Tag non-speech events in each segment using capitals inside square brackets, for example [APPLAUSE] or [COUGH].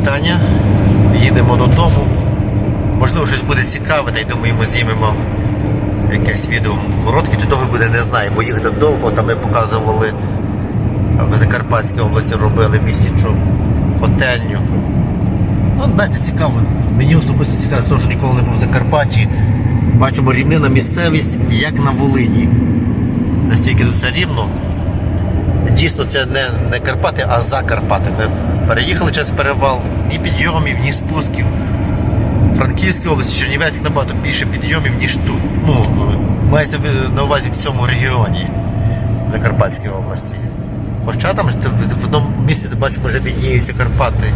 вітання. Їдемо додому. Можливо, щось буде цікаве, та й думаю, ми знімемо якесь відео. Коротке чи довго буде, не знаю, бо їхати довго. Там ми показували в Закарпатській області робили Чоп котельню. Ну, знаєте, цікаво. Мені особисто цікаво, з того, що ніколи не був в Закарпатті. Бачимо рівнина місцевість, як на Волині. Настільки тут все рівно. Дійсно, це не, не Карпати, а за Карпати. Переїхали через перевал, ні підйомів, ні спусків. В Франківській області, Чернівецькій набагато більше підйомів, ніж тут. Ну, мається на увазі в цьому регіоні Закарпатській області. Хоча там в в одному місці, ти бачиш, вже відніються Карпати.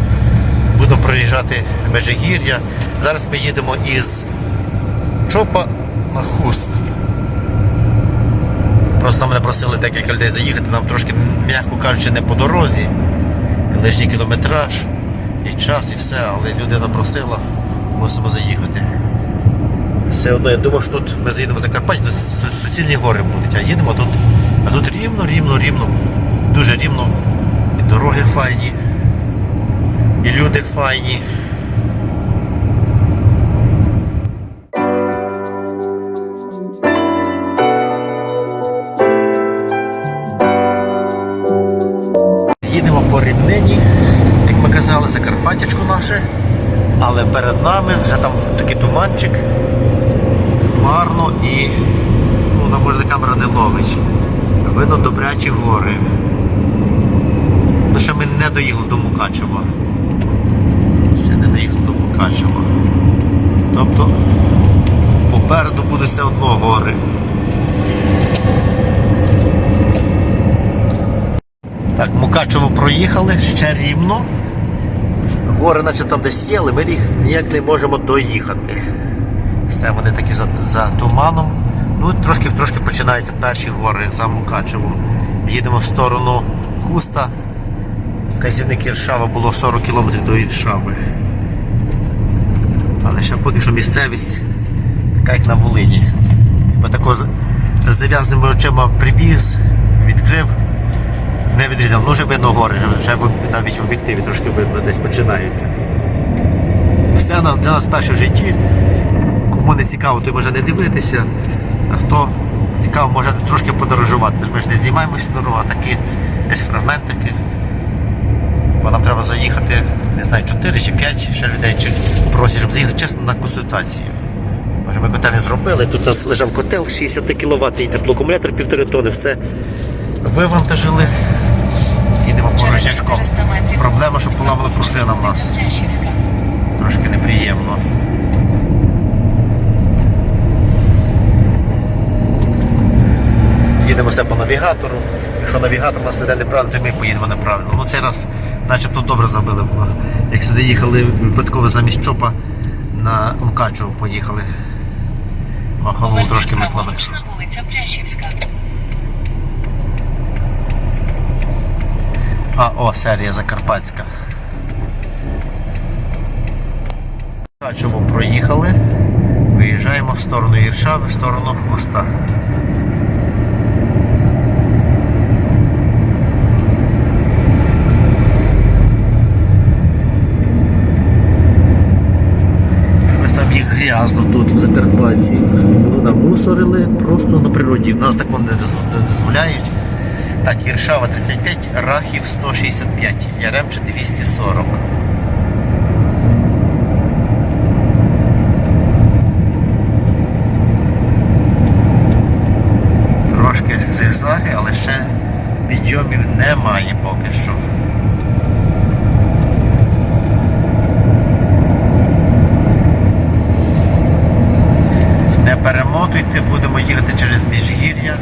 Будемо проїжджати Межигір'я. Зараз ми їдемо із Чопа на Хуст. Просто мене просили декілька людей заїхати, нам трошки, м'яко кажучи, не по дорозі. Лишній кілометраж, і час, і все, але людина просила, мусимо заїхати. Все одно, я думав, що тут ми заїдемо в Закарпаття, тут суцільні гори будуть, а їдемо тут, а тут рівно, рівно, рівно, дуже рівно. І дороги файні, і люди файні. Рівнині, як ми казали, Закарпаттячку наше. Але перед нами вже там такий туманчик, хмарно і ну, на може камера не ловить. Видно добрячі гори. Ну ще ми не доїхали до Мукачева. Ще не доїхали до Мукачева. Тобто попереду буде все одно гори. Так, Мукачево проїхали, ще рівно. Гори наче там десь є, але ми їх ніяк не можемо доїхати. Все, вони такі за, за туманом. Ну, трошки трошки починаються перші гори за Мукачевом. Їдемо в сторону Хуста. Вказівник Іршава було 40 км до Іршави. Але ще поки що місцевість така як на Волині. Бо тако з зав'язаними очима прибіг, відкрив не відрізав. Ну вже видно гори, вже- навіть в об'єктиві трошки видно, десь починаються. Все для нас перше в житті. Кому не цікаво, той може не дивитися, а хто цікаво, може трошки подорожувати. Ми ж не знімаємо всю дорогу, а такі десь фрагментики. Бо нам треба заїхати, не знаю, 4 чи 5 ще людей чи просять, щоб заїхати чесно на консультацію. Може, ми котельні зробили, тут у нас лежав котел 60 кВт, теплоакумулятор півтори тони, все вивантажили. Їдемо. Проблема, що поламала пружина в нас. Трошки неприємно. Їдемо все по навігатору. Якщо навігатор нас іде неправильно, то ми поїдемо неправильно. Ну цей раз начебто добре забили. Як сюди їхали випадково замість чопа на Мкачево поїхали. Махало трошки ми вулиця Плящівська. А, о, серія Закарпатська. Качево проїхали. Виїжджаємо в сторону Іршави, в сторону Хвоста. Там їх грязно тут в Закарпатті. Намусорили просто на природі. В нас так вони не дозволяють. Так, Іршава 35, Рахів 165, Яремче 240. Трошки зигзаги, але ще підйомів немає поки що. Не перемотуйте, будемо їхати через міжгір'я.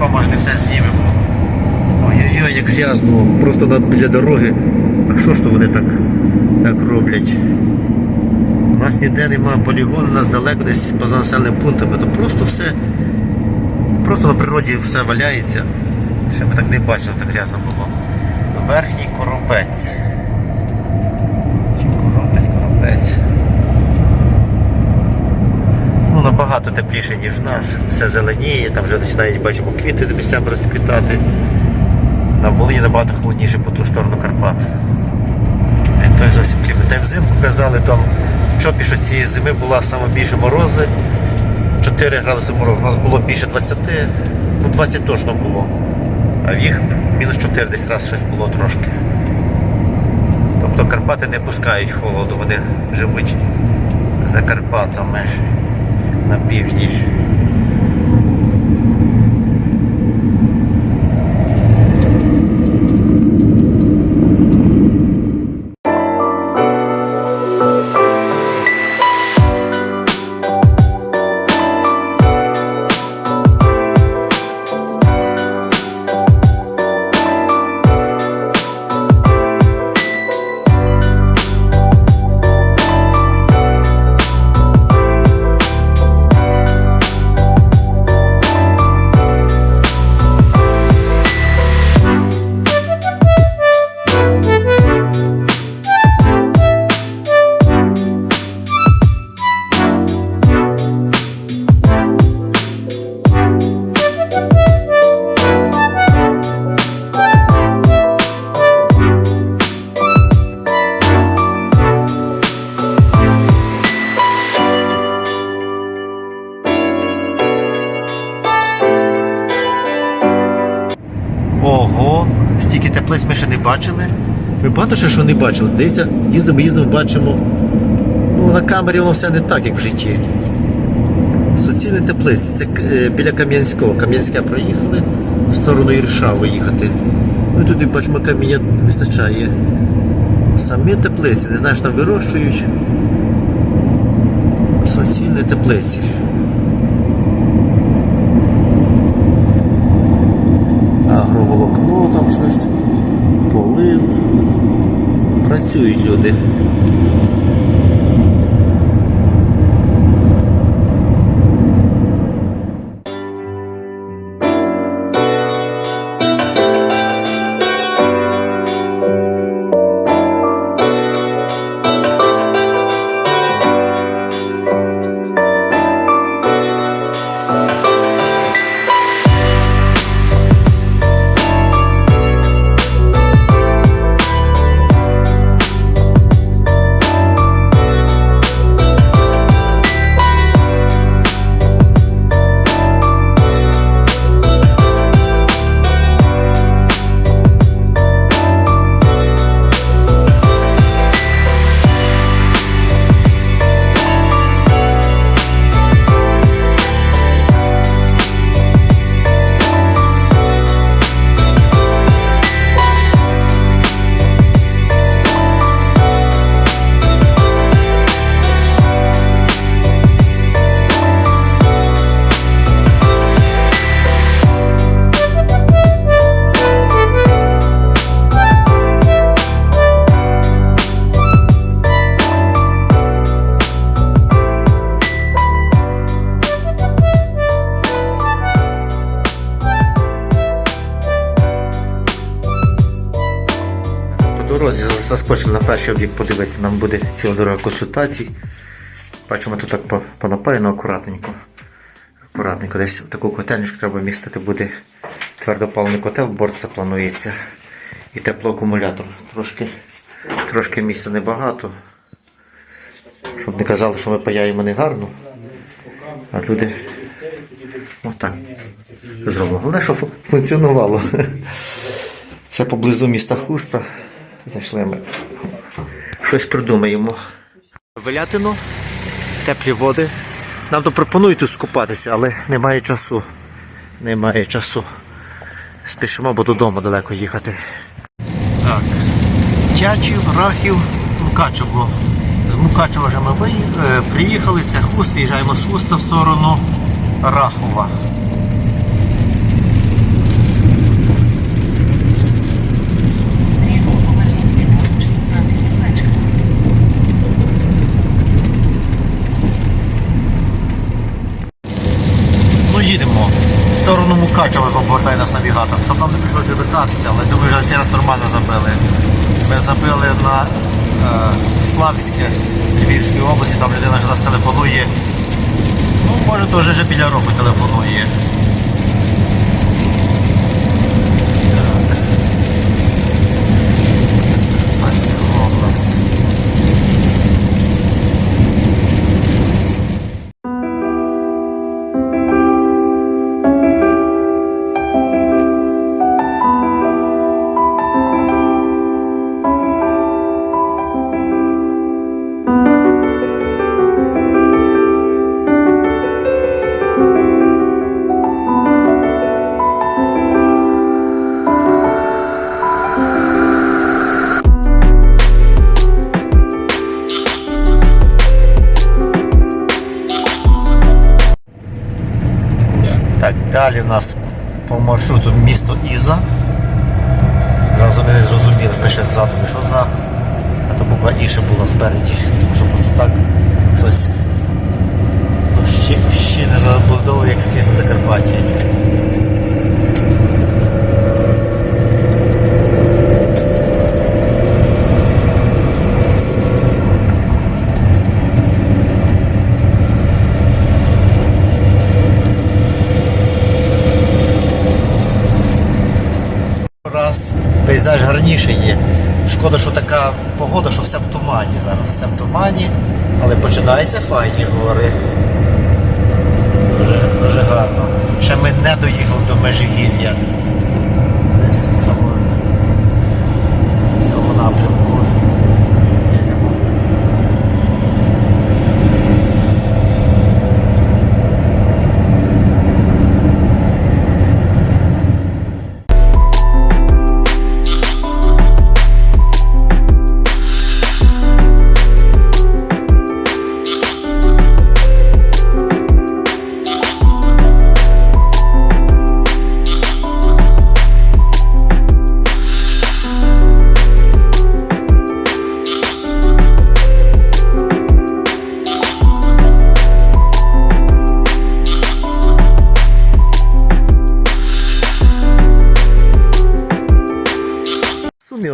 Хіба може не все знімемо. Ой-ой-ой, як грязно, просто над біля дороги. А що ж то вони так, так роблять? У нас ніде немає полігону, у нас далеко десь поза населеними пунктами, то просто все, просто на природі все валяється. Ще ми так не бачили, так грязно було. Верхній. Коропець, коропець. Набагато тепліше, ніж в нас. Все зеленіє, там вже починають бачимо квіти місцям розквітати. На Волині набагато холодніше по ту сторону Карпат. Той зовсім клімат. Та взимку казали, там в Чопі, що цієї зими була саме більше морози. 4 градуси морозу. У нас було більше 20, ну 20 точно було. А в їх мінус 4 десь раз щось було трошки. Тобто Карпати не пускають холоду, вони живуть за Карпатами на півдні. Бачили. Десь їздимо, їздимо, бачимо. Ну, на камері воно все не так, як в житті. Суцільні теплиці, це е, біля Кам'янського. Кам'янське проїхали в сторону Іршави їхати. Ми туди бачимо, каміння вистачає. Самі теплиці, не знаю, що там вирощують. Суцільні теплиці. агроволокно там щось, полив. Працюють люди. Заскочили на перший об'єкт, подивитися, нам буде ціла дорога консультацій. Бачимо, тут так по- понапаяно акуратненько. Акуратненько. Десь в таку котельничку треба містити буде твердопаливний котел, борт планується. І теплоакумулятор. Трошки, трошки місця небагато. Щоб не казали, що ми паяємо не гарно. А люди отак зробимо. Головне, щоб функціонувало. Це поблизу міста Хуста. Зайшли ми. Щось придумаємо. Велятину, теплі води. Нам то пропонують тут скупатися, але немає часу. Немає часу. Спішимо, бо додому далеко їхати. Так. Тячів, Рахів, Мукачево. З Мукачева вже ми е, приїхали, це Хуст, виїжджаємо з Хуста в сторону Рахова. Мукачева знову повертає нас навігатор. Щоб нам не прийшлося вертатися, але думаю, що цей раз нормально забили. Ми забили на е, Славське Львівській області, там людина вже нас телефонує. Ну, може, то вже біля року телефонує. Далі в нас по маршруту місто Іза. Разом ми зрозуміли, пише ззаду, що за. А то буква І ще була спереді. Тому що просто так щось ну, ще, ще не забудовує, як скрізь на Закарпатті. Раз пейзаж гарніший є. Шкода, що така погода, що все в тумані зараз. Все в тумані, але починаються файні гори. Дуже, дуже гарно. Ще ми не доїхали до Межигір'я.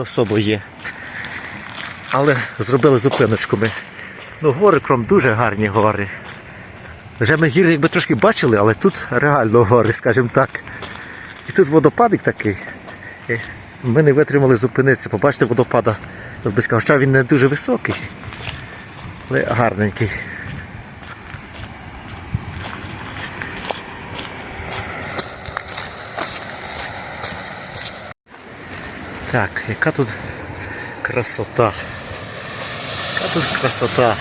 Особо є. Але зробили зупиночку ми. Ну, гори кром дуже гарні гори. Вже ми гір якби трошки бачили, але тут реально гори, скажімо так. І тут водопадик такий. Ми не витримали зупинитися, побачити водопада. Сказав, що він не дуже високий, але гарненький. Так, яка тут красота. Яка тут красота.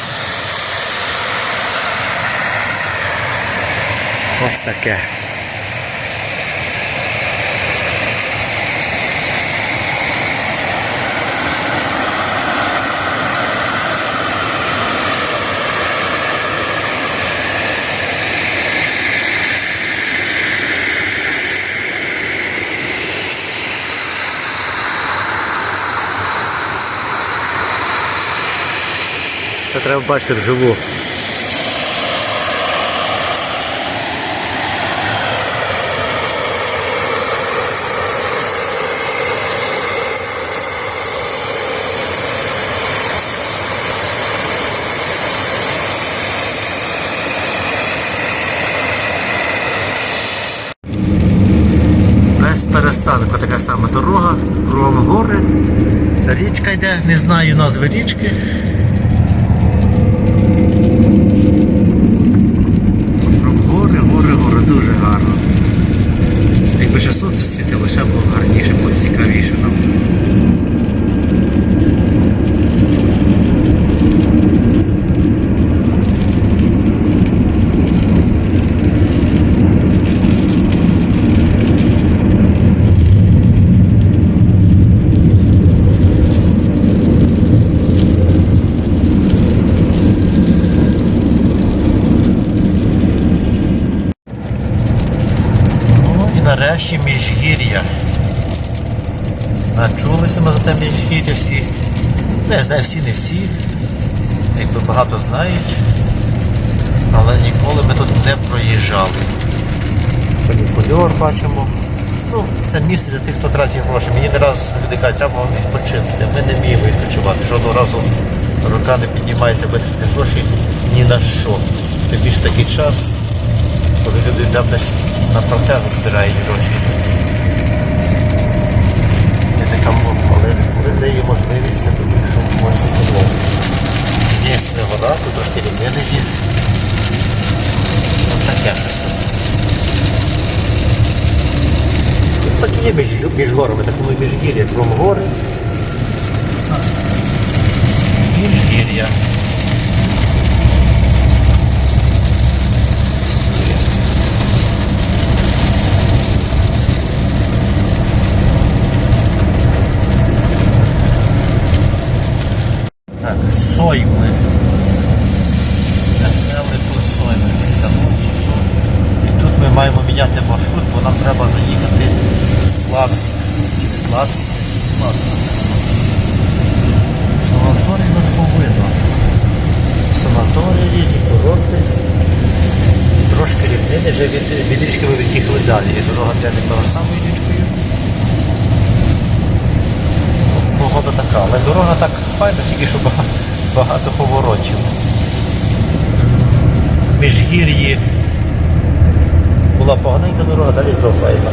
Ось таке. Треба бачити вживу. Без перестанку така сама дорога, кругом гори. Річка йде, не знаю назви річки. Кругом гори, гори, гори, дуже гарно. Якби ще сонце світило, ще було б гарніше, було цікавіше нам. І міжгір'я. Начулися ми за те міжгір'я всі. Не знаю, всі не всі. Якби багато знають. Але ніколи ми тут не проїжджали. Фолікульор бачимо. Ну, це місце для тих, хто тратить гроші. Мені не раз люди кажуть, треба відпочити. Ми не вміємо відпочивати. Жодного разу рука не піднімається витратити гроші ні на що. Тим більше такий час, коли люди там десь на протези збирають гроші. Така, мо- але коли є можливість, я що можна дозволити. Є вода, тут трошки рівнини є. Ось таке щось. так і є між, між горами, такому міжгір'я, кром гори. Міжгір'я. Так, сойми. Веселий тут сойми село. І тут ми маємо міняти маршрут, нам треба заїхати в В Славськ? Славськ. Санаторій не повинно. Санаторії, різні курорти. Трошки рівнини, вже від, від річки ми від'їхали далі. Дорога не того самою річкою. Погода така, але дорога так файна, тільки що багато, багато поворотів. Міжгір'ї була поганенька дорога, далі знов файна.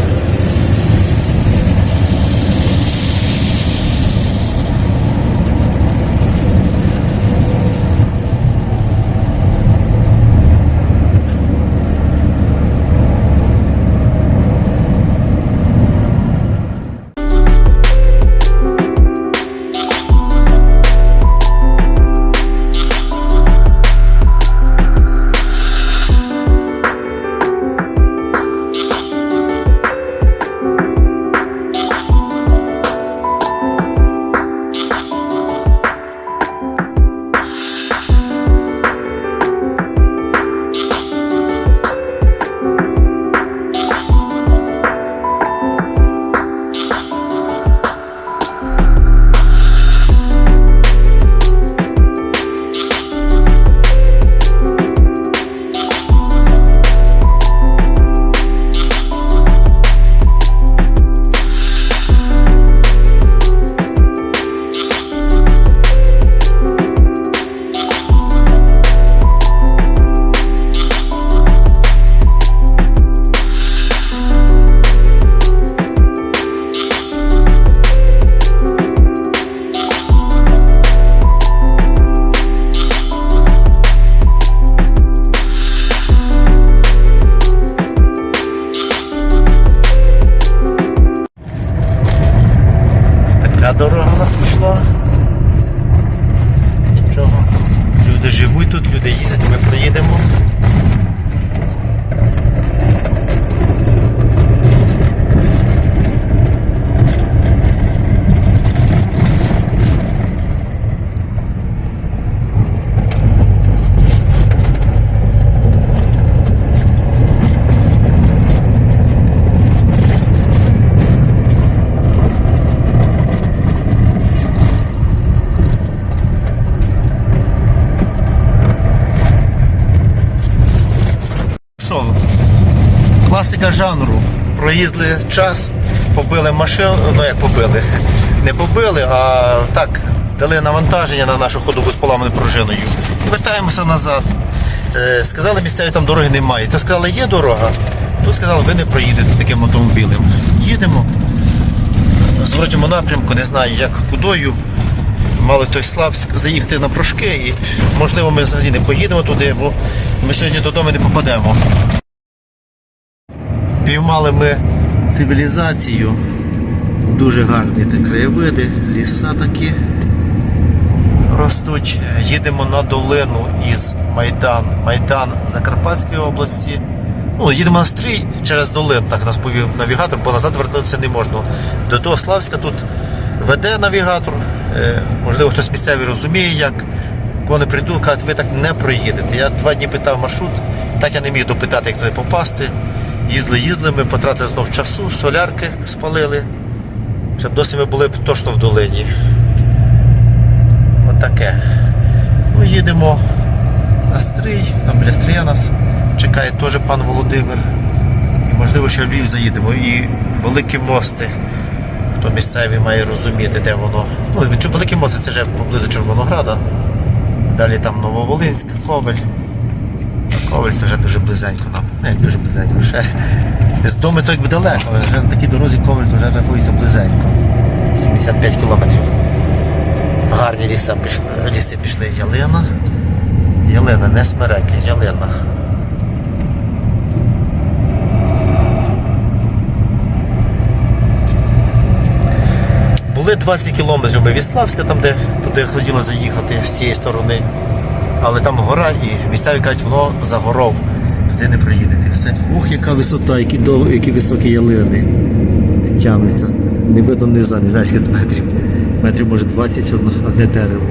Проїздили час, побили машину, ну як побили. [LAUGHS] Не побили, а так, дали навантаження на нашу ходову з поламаною пружиною. І вертаємося назад. Е, сказали, місцеві там дороги немає. Та сказали, є дорога. То сказали, ви не проїдете таким автомобілем. Їдемо. В зворотньому напрямку, не знаю як кудою. Мали той Славськ заїхати на прошки і можливо ми взагалі не поїдемо туди, бо ми сьогодні додому не попадемо. Піймали ми цивілізацію. Дуже гарні тут краєвиди, ліса такі ростуть. Їдемо на долину із Майдан. Майдан Закарпатської області. Ну, їдемо на стрій через долин, так нас повів навігатор, бо назад вернутися не можна. До того Славська тут веде навігатор. Е, можливо, хтось місцевий розуміє, як. Коли прийду, кажуть, ви так не проїдете. Я два дні питав маршрут, так я не міг допитати, як туди попасти. Їздили, їздили, ми потратили знов часу, солярки спалили, щоб досі ми були точно в долині. Отаке. Ну, їдемо на стрій, там біля стрія нас чекає теж пан Володимир. І можливо ще в Львів заїдемо. І великі мости. Хто місцевий має розуміти, де воно. Ну, великі мости це вже поблизу Червонограда. Далі там Нововолинськ, Ковель. Ковель це вже дуже близенько нам. Не як дуже близенько. Ще з дому то якби далеко, але вже на такій дорозі Ковель то вже рахується близенько. 75 кілометрів. Гарні ліса пішли, ліси пішли. Ялина. Ялина, не смереки, ялина. Були 20 кілометрів ми від Славська, там де туди хотіли заїхати з цієї сторони. Але там гора і місцеві кажуть, воно за горов. Туди не проїдете. Все. Ух, яка висота, які, дов... які високі ялини тягнуться. Не видно низа, не знаю скільки метрів. Метрів може 20 одне, дерево.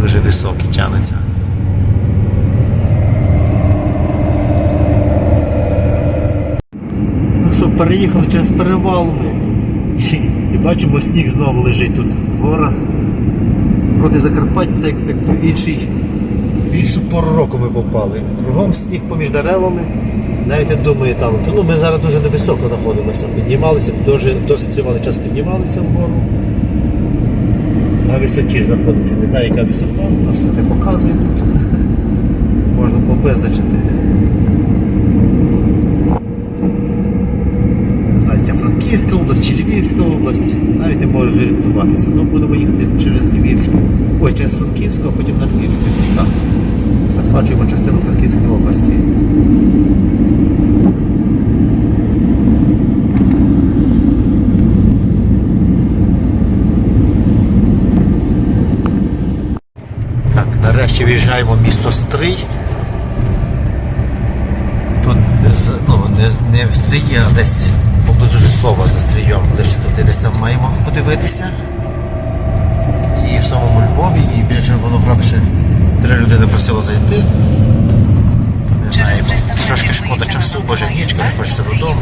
Дуже високі тягнуться. переїхали через перевал ми. І, [LAUGHS] і бачимо, сніг знову лежить тут в горах. Проти Закарпаття це як, як інший, в іншу пору року ми попали. Кругом сніг поміж деревами. Навіть не думаю там. Ну, ми зараз дуже невисоко знаходимося. Піднімалися, дуже, досить тривалий час піднімалися вгору. На висоті знаходимося. Не знаю, яка висота, у нас все не показує тут. [LAUGHS] Можна було визначити. Не знаю, це Франківська область чи Львівська область. Навіть не можу зорієнтуватися. Ну, будемо їхати через Львівську. Ой, через Франківську, а потім на Львівську так. Захвачуємо частину Франківської області. Так, нарешті в'їжджаємо в місто Стрий. Тут ну, не, не в Стрії, а десь поблизу Житлова за Стрийом. Ближче туди десь там маємо подивитися. І в самому Львові, і біля Червонограда ще три людини просило зайти. Не знаю, трошки шкода часу, боже нічка, не хочеться додому.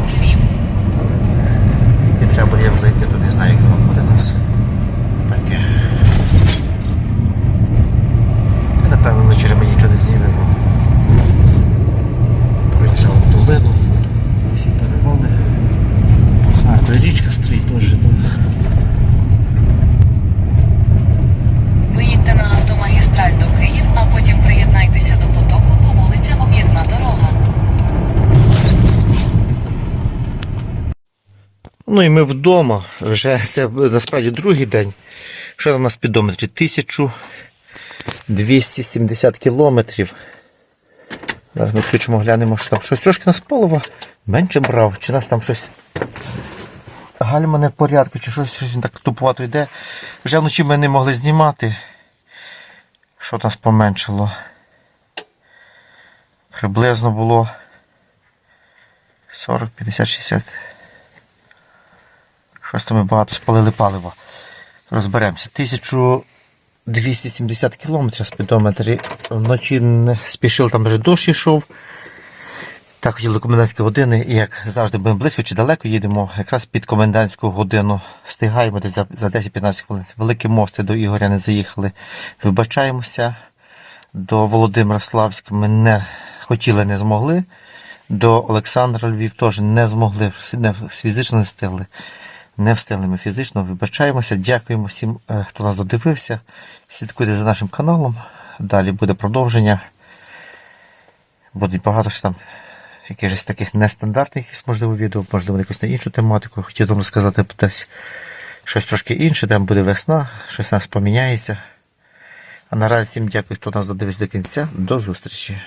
І треба буде як зайти, не знаю, як воно буде нас. Таке. Напевно вночі ми нічого не знімемо. Проїжджав долину. А, то річка стрій теж. Ну. Виїдьте на автомагістраль до Київ, а потім приєднайтеся до потоку по вулиця Об'їзна дорога. Ну і ми вдома. Вже це насправді другий день. Що там у нас спідометрі? 1270 кілометрів. Зараз ми включимо, глянемо, що там щось трошки нас палива менше брав, чи нас там щось гальма не в порядку, чи щось, він так тупувато йде. Вже вночі ми не могли знімати. Що нас поменшило? Приблизно було 40, 50, 60. Щось там ми багато спалили палива. Розберемося. 1270 кілометрів спідометрі. Вночі не спішив, там вже дощ йшов. Так хотіли комендантські години, і як завжди ми близько чи далеко їдемо, якраз під комендантську годину встигаємо десь за, за 10-15 хвилин. Великі мости до Ігоря не заїхали. Вибачаємося. До Володимира Славська ми не хотіли, не змогли. До Олександра Львів теж не змогли, не, фізично не встигли. Не встигли ми фізично, вибачаємося. Дякуємо всім, е, хто нас додивився. Слідкуйте за нашим каналом. Далі буде продовження. Буде багато ж там якихось таких нестандартних, можливо, відео, можливо, якусь на іншу тематику. Хотів вам розказати десь щось трошки інше, там буде весна, щось у нас поміняється. А наразі всім дякую, хто нас додивився до кінця. До зустрічі.